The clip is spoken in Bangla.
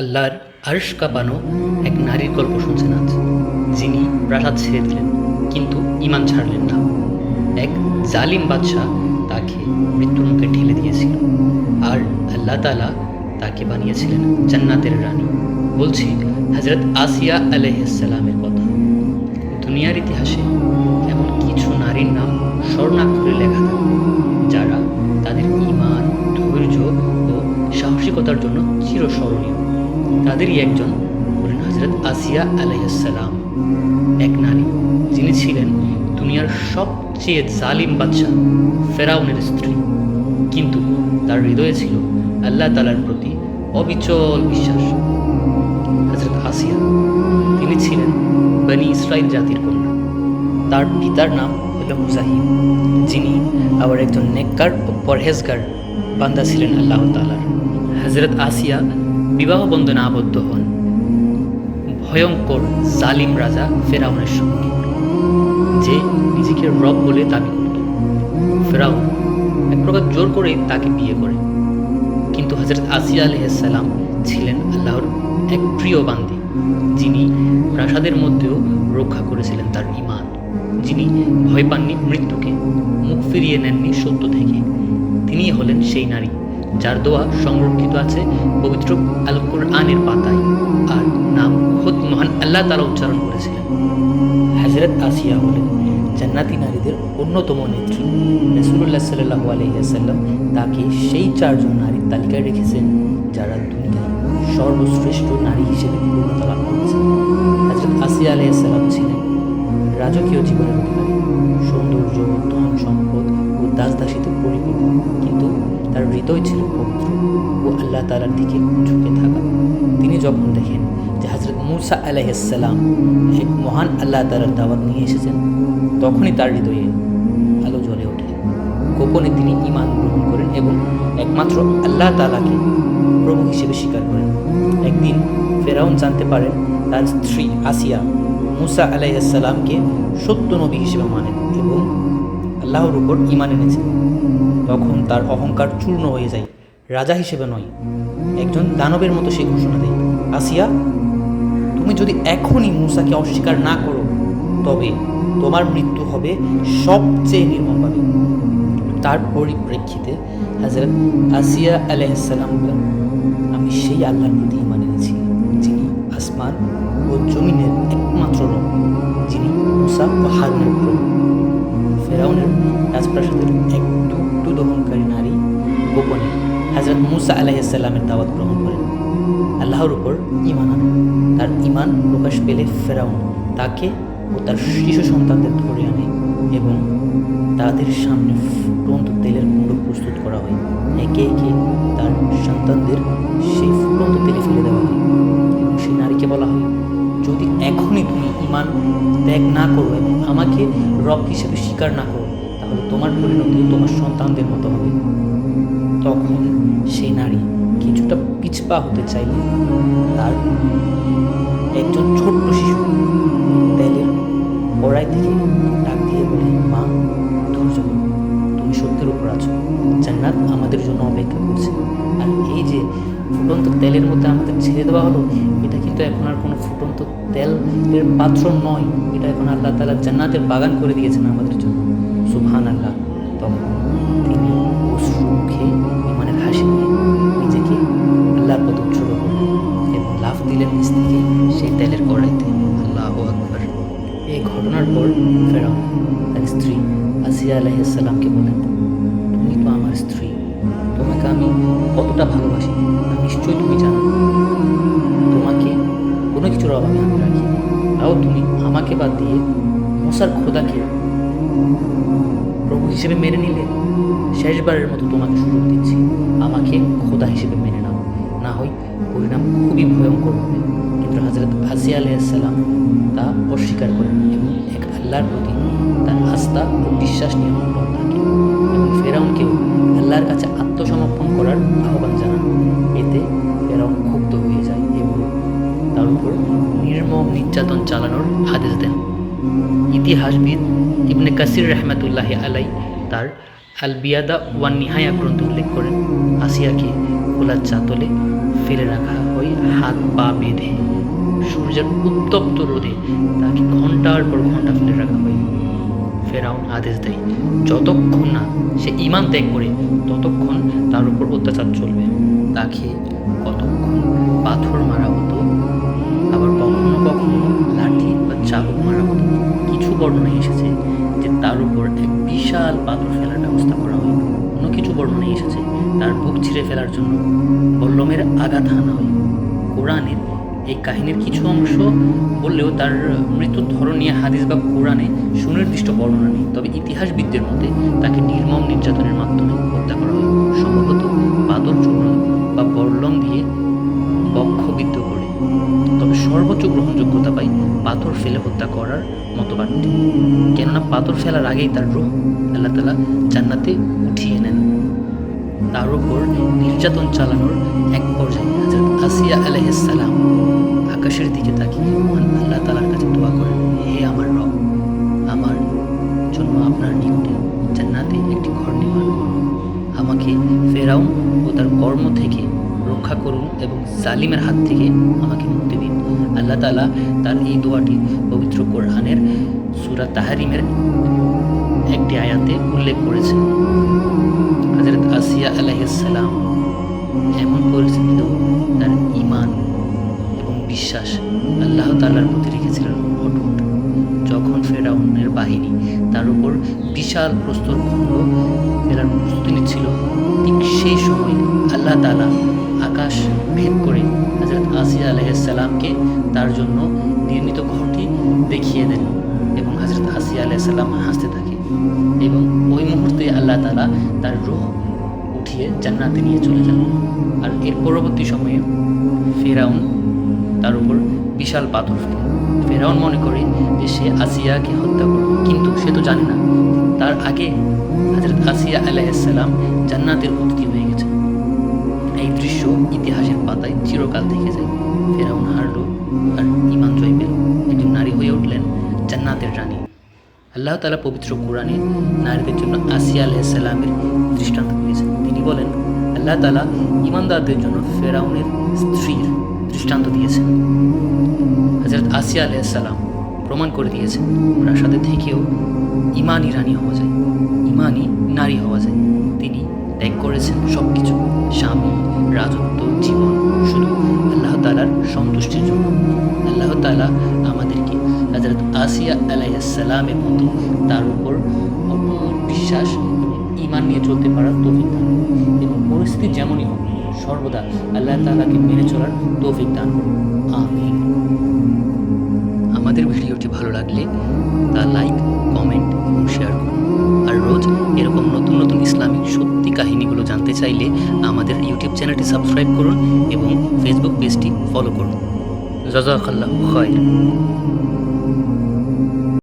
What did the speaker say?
আল্লাহর আর্শ কাঁপানো এক নারীর গল্প শুনছেন আজ, যিনি প্রাসাদ ছেড়ে দিলেন, কিন্তু ইমান ছাড়লেন না। এক জালিম বাদশাহ তাকে মৃত্যুর মুখে ঠেলে দিয়েছিল, আর আল্লাহ তালা তাকে বানিয়েছিলেন জান্নাতের রানী। বলছি হজরত আসিয়া আলহিসাল্লামের কথা। দুনিয়ার ইতিহাসে এমন কিছু নারীর নাম স্বর্ণাক্ষরে লেখা থাকে, যারা তাদের ইমান ধৈর্য ও সাহসিকতার জন্য চিরস্মরণীয়। তাদেরই একজন হলেন হজরত আসিয়া আলাইসাল্লাম এক নারী, যিনি ছিলেন দুনিয়ার সবচেয়ে জালিম বাদশাহ, ফেরাউনের স্ত্রী। কিন্তু তার হৃদয়ে ছিল আল্লাহ তালার প্রতি অবিচল বিশ্বাস। হজরত আসিয়া, তিনি ছিলেন বনি ইসরাইল জাতির কন্যা। তার পিতার নাম হল মুজাহিম, যিনি আবার একজন নেককার ও পরহেজগার বান্দা ছিলেন আল্লাহ তালার হজরত আসিয়া বিবাহ বন্ধনে আবদ্ধ হন। ভয়ঙ্কর জালিম রাজা ফেরাউনের সঙ্গে, যে নিজেকে রব বলে দাবি করত। ফেরাউন এক প্রকার জোর করেই তাকে বিয়ে করে। কিন্তু হজরত আসিয়া আলহাম ছিলেন আল্লাহর এক প্রিয় বান্দি, যিনি প্রাসাদের মধ্যেও রক্ষা করেছিলেন তার ইমান যিনি ভয় পাননি মৃত্যুকে, মুখ ফিরিয়ে নেননি সত্য থেকে। তিনিই হলেন সেই নারী যার দোয়া সংরক্ষিত আছে পবিত্র আল কোরআনের পাতায়। আর নাম খোদ মহান আল্লাহ তারা উচ্চারণ করেছিলেন। হজরত আসিয়া হলেন জান্নাতি নারীদের অন্যতম নেত্রী রসুল্লাহ সাল্লাহ আলহিহাসাল্লাম তাকে সেই চারজন নারীর তালিকায় রেখেছেন, যারা দুনিয়ায় সর্বশ্রেষ্ঠ নারী হিসেবে পূর্ণতা লাভ করেছেন হজরত আসিয়া আলাইসাল্লাম ছিলেন রাজকীয় জীবনের অধিকারী। সৌন্দর্য, ধন সম্পদ ও দাস দাসীতে পরিপূর্ণ। কিন্তু তার হৃদয় ছিল পবিত্র ও আল্লাহ তালার দিকে ঝুঁকে থাকা। তিনি যখন দেখেন যে হজরত মুসা আলাইসাল্লাম এক মহান আল্লাহ তালার দাওয়াত নিয়ে এসেছেন, তখনই তার হৃদয়ে আলো জ্বলে ওঠে। গোপনে তিনি ইমান গ্রহণ করেন এবং একমাত্র আল্লাহ তালাকে প্রভু হিসেবে স্বীকার করেন। একদিন ফেরাউন জানতে পারেন তার স্ত্রী আসিয়া মুসা আলাইসাল্লামকে সত্য নবী হিসেবে মানেন এবং আল্লাহর উপর ইমান এনেছেন তখন তার অহংকার চূর্ণ হয়ে যায়। রাজা হিসেবে নয়, একজন দানবের মতো সে ঘোষণা দেয়, আসিয়া, তুমি যদি এখনই মুসাকে অস্বীকার না করো, তবে তোমার মৃত্যু হবে সবচেয়ে নির্মমভাবে তার পরিপ্রেক্ষিতে হাজরত আসিয়া আলাইসাল্লাম বলেন আমি সেই আল্লাহর প্রতি ইমান এনেছি, যিনি আসমান ও জমিনের একমাত্র রব যিনি মুসা ও হারুনের প্রভু। মুসা আলাইসাল্লামের দাওয়াত গ্রহণ করেন। আল্লাহর উপর ইমান আনেন। তার ইমান প্রকাশ পেলে ফেরাউন তাকে ও তার শিশু সন্তানদের ধরে আনে এবং তাদের সামনে ফুটন্ত তেলের কুণ্ড প্রস্তুত করা হয়। একে একে তার সন্তানদের সেই ফুটন্ত তেলে ফেলে দেওয়া হয় এবং সেই নারীকে বলা হয়, যদি এখনই তুমি ইমান ত্যাগ না করো এবং আমাকে রব হিসেবে স্বীকার না করো, তাহলে তোমার পরিণতি তোমার সন্তানদের মতো হবে। তখন সেই নারী কিছুটা পিছপা হতে চাইলে। তার একজন ছোট্ট শিশু তেলের কড়াই থেকে ডাক দিয়ে বলে, মা, ধৈর্য তুমি সত্যের উপর আছো। জান্নাত আমাদের জন্য অপেক্ষা করছে। আর এই যে ফুটন্ত তেলের মধ্যে আমাদের ছেড়ে দেওয়া হলো, এটা কিন্তু এখন আর কোনো ফুটন্ত তেলের পাত্র নয়। এটা এখন আল্লাহ তালা জান্নাতের বাগান করে দিয়েছেন আমাদের জন্য। স্ত্রী আসিয়া আলাইসাল্লামকে বলেন, তুমি তো আমার স্ত্রী। তোমাকে আমি কতটা ভালোবাসি নিশ্চয়ই তুমি জানো। তোমাকে কোনো কিছুর অভাবে আমি রাখি তাও তুমি আমাকে বাদ দিয়ে মশার খোদাকে প্রভু হিসেবে মেনে নিলে, শেষবারের মতো তোমাকে সুযোগ দিচ্ছি। আমাকে খোদা হিসেবে মেনে নাও। না হয় পরিণাম খুবই ভয়ঙ্কর হবে। কিন্তু হজরত আসিয়া আলাইসাল্লাম তা অস্বীকার করেন এবং এক আল্লাহর প্রতি তার আস্থা ও বিশ্বাস নিয়ে থাকে এবং ফেরাউনকেও আল্লাহর কাছে আত্মসমর্পণ করার আহ্বান জানান। এতে ফেরাউন ক্ষুব্ধ হয়ে যায় এবং তার উপর নির্মম নির্যাতন চালানোর আদেশ দেন। ইতিহাসবিদ ইবনে কাসির রহমাতুল্লাহ আলাই তার আল বিয়াদা ওয়ান নিহায়া গ্রন্থ উল্লেখ করেন। আসিয়াকে খোলার চাতলে ফেলে রাখা হয় হাত পা বেঁধে। সূর্যের উত্তপ্ত রোদে, তাকে ঘণ্টার পর ঘণ্টা ফেলে রাখা হয়। ফেরাউন আদেশ দেয়, যতক্ষণ না সে ইমান ত্যাগ করে, ততক্ষণ তার উপর অত্যাচার চলবে। তাকে কতক্ষণ পাথর মারা হতো, আবার কখনো কখনো লাঠি বা চাবুক মারা হতো, কিছু বর্ণনায় এসেছে যে তার উপর এক বিশাল পাথর ফেলার ব্যবস্থা করা হয়। কোনো কিছু বর্ণনায় এসেছে, তার বুক ছিঁড়ে ফেলার জন্য। বল্লমের আঘাত হানা হয়। কোরআনের এই কাহিনীর কিছু অংশ বললেও তার মৃত্যুর ধরন নিয়ে হাদিস বা কোরআনে সুনির্দিষ্ট বর্ণনা নেই। তবে ইতিহাসবিদদের মতে তাকে নির্মম নির্যাতনের মাধ্যমে হত্যা করা হয়। সম্ভবত পাথর চূর্ণ বা বল্লম দিয়ে বক্ষবিদ্ধ করে। তবে সর্বোচ্চ গ্রহণযোগ্যতা পাই পাথর ফেলে হত্যা করার মতবাদটি। কেননা পাথর ফেলার আগেই তার রূহ আল্লাহ তালা জান্নাতে উঠিয়ে নেন। তার উপর নির্যাতন চালানোর এক পর্যায়ে হাজরত আসিয়া আলাইসালাম আকাশের দিকে তাকিয়ে আল্লাহ তালার কাছে দোয়া করেন, হে আমার রব, আমার জন্য আপনার নিকটে জান্নাতে একটি ঘর নির্মাণ করুন। আমাকে ফেরাউন ও তার কর্ম থেকে রক্ষা করুন এবং জালিমের হাত থেকে আমাকে মুক্তি দিন। আল্লাহ তালা তার এই দোয়াটি পবিত্র কোরআনের সুরা তাহারিমের একটি আয়াতে উল্লেখ করেছেন। হজরত আসিয়া আলাইসালাম এমন পরিস্থিতিতেও তার বিশ্বাস আল্লাহ তাল্লার প্রতি রেখেছিলেন অটুট। যখন ফেরাউনের বাহিনী তার উপর বিশাল প্রস্তর খণ্ড ফেরার প্রস্তুতি নিচ্ছিল, ঠিক সেই সময় আল্লাহ তালা আকাশ ভেদ করে হজরত আসিয়া আলাইসাল্লামকে তার জন্য নির্মিত ঘরটি দেখিয়ে দেন এবং হজরত আসিয়া আলাইসাল্লাম হাসতে থাকে এবং ওই মুহূর্তে আল্লাহ তালা তার রূহ উঠিয়ে জান্নাতে নিয়ে চলে যান। আর এর পরবর্তী সময়ে ফেরাউন তার উপর বিশাল পাথর ফেরাউন মনে করে যে সে আসিয়াকে হত্যা করবে, কিন্তু সে তো জানে না। তার আগে হজরত আসিয়া আলাইসাল্লাম জান্নাতের অতিথি হয়ে গেছে। এই দৃশ্য ইতিহাসের পাতায় চিরকাল থেকে যায়। ফেরাউন হারল আর ইমান জয় পেল। একজন নারী হয়ে উঠলেন জান্নাতের রানী। আল্লাহ তালা পবিত্র কোরআনে নারীদের জন্য আসিয়া আলাইসাল্লামের দৃষ্টান্ত দিয়েছেন। তিনি বলেন, আল্লাহ তালা ইমানদারদের জন্য ফেরাউনের স্ত্রীর দৃষ্টান্ত দিয়েছেন হজরত আসিয়া আলাইসাল্লাম প্রমাণ করে দিয়েছেন প্রাসাদে থেকেও ইমানই রানী হওয়া যায়, ইমানই নারী হওয়া যায়। তিনি ত্যাগ করেছেন সব কিছু স্বামী, রাজত্ব, জীবন, শুধু আল্লাহ তালার সন্তুষ্টির জন্য। আল্লাহ তালা আমাদেরকে হজরত আসিয়া আলাইসাল্লামের মতো তার উপর বিশ্বাস ইমান নিয়ে চলতে পারার তৌফিক এবং পরিস্থিতি যেমনই হোক সর্বদা আল্লাহ তালাকে মেনে চলার তৌফিক দান করুন। আমিন। আমাদের ভিডিওটি ভালো লাগলে তা লাইক, কমেন্ট এবং শেয়ার করুন। আর রোজ এরকম নতুন নতুন ইসলামিক সত্যি কাহিনীগুলো জানতে চাইলে আমাদের ইউটিউব চ্যানেলটি সাবস্ক্রাইব করুন এবং ফেসবুক পেজটি ফলো করুন। জাজাকাল্লাহ খয়